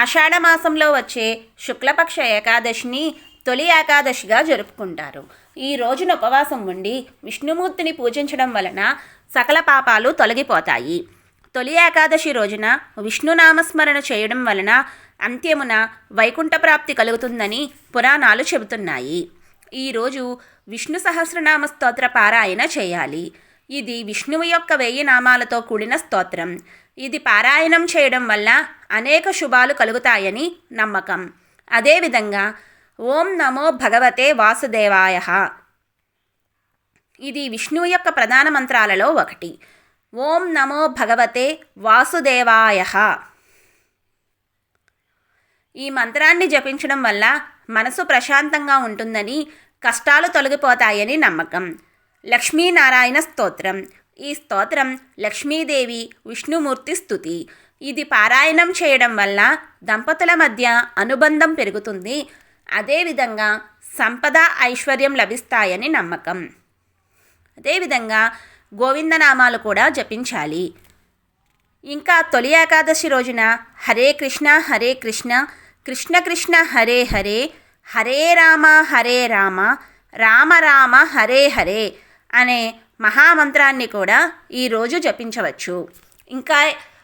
ఆషాఢమాసంలో వచ్చే శుక్లపక్ష ఏకాదశిని తొలి ఏకాదశిగా జరుపుకుంటారు. ఈ రోజున ఉపవాసం ఉండి విష్ణుమూర్తిని పూజించడం వలన సకల పాపాలు తొలగిపోతాయి. తొలి ఏకాదశి రోజున విష్ణునామస్మరణ చేయడం వలన అంత్యమున వైకుంఠ ప్రాప్తి కలుగుతుందని పురాణాలు చెబుతున్నాయి. ఈరోజు విష్ణు సహస్రనామ స్తోత్ర పారాయణ చేయాలి. ఇది విష్ణువు యొక్క వెయ్యి నామాలతో కూడిన స్తోత్రం. ఇది పారాయణం చేయడం వల్ల అనేక శుభాలు కలుగుతాయని నమ్మకం. అదేవిధంగా ఓం నమో భగవతే వాసుదేవాయ. ఇది విష్ణువు యొక్క ప్రధాన మంత్రాలలో ఒకటి. ఓం నమో భగవతే వాసుదేవాయ. ఈ మంత్రాన్ని జపించడం వల్ల మనసు ప్రశాంతంగా ఉంటుందని కష్టాలు తొలగిపోతాయని నమ్మకం. లక్ష్మీనారాయణ స్తోత్రం. ఈ స్తోత్రం లక్ష్మీదేవి విష్ణుమూర్తి స్థుతి. ఇది పారాయణం చేయడం వల్ల దంపతుల మధ్య అనుబంధం పెరుగుతుంది. అదేవిధంగా సంపద ఐశ్వర్యం లభిస్తాయని నమ్మకం. అదేవిధంగా గోవిందనామాలు కూడా జపించాలి. ఇంకా తొలి ఏకాదశి రోజున హరే కృష్ణ హరే కృష్ణ కృష్ణ కృష్ణ హరే హరే హరే రామ హరే రామ రామ రామ హరే హరే అనే మహామంత్రాన్ని కూడా ఈరోజు జపించవచ్చు. ఇంకా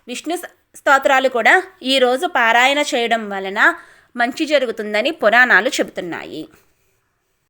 విష్ణు స్తోత్రాలు కూడా ఈరోజు పారాయణ చేయడం వలన మంచి జరుగుతుందని పురాణాలు చెబుతున్నాయి.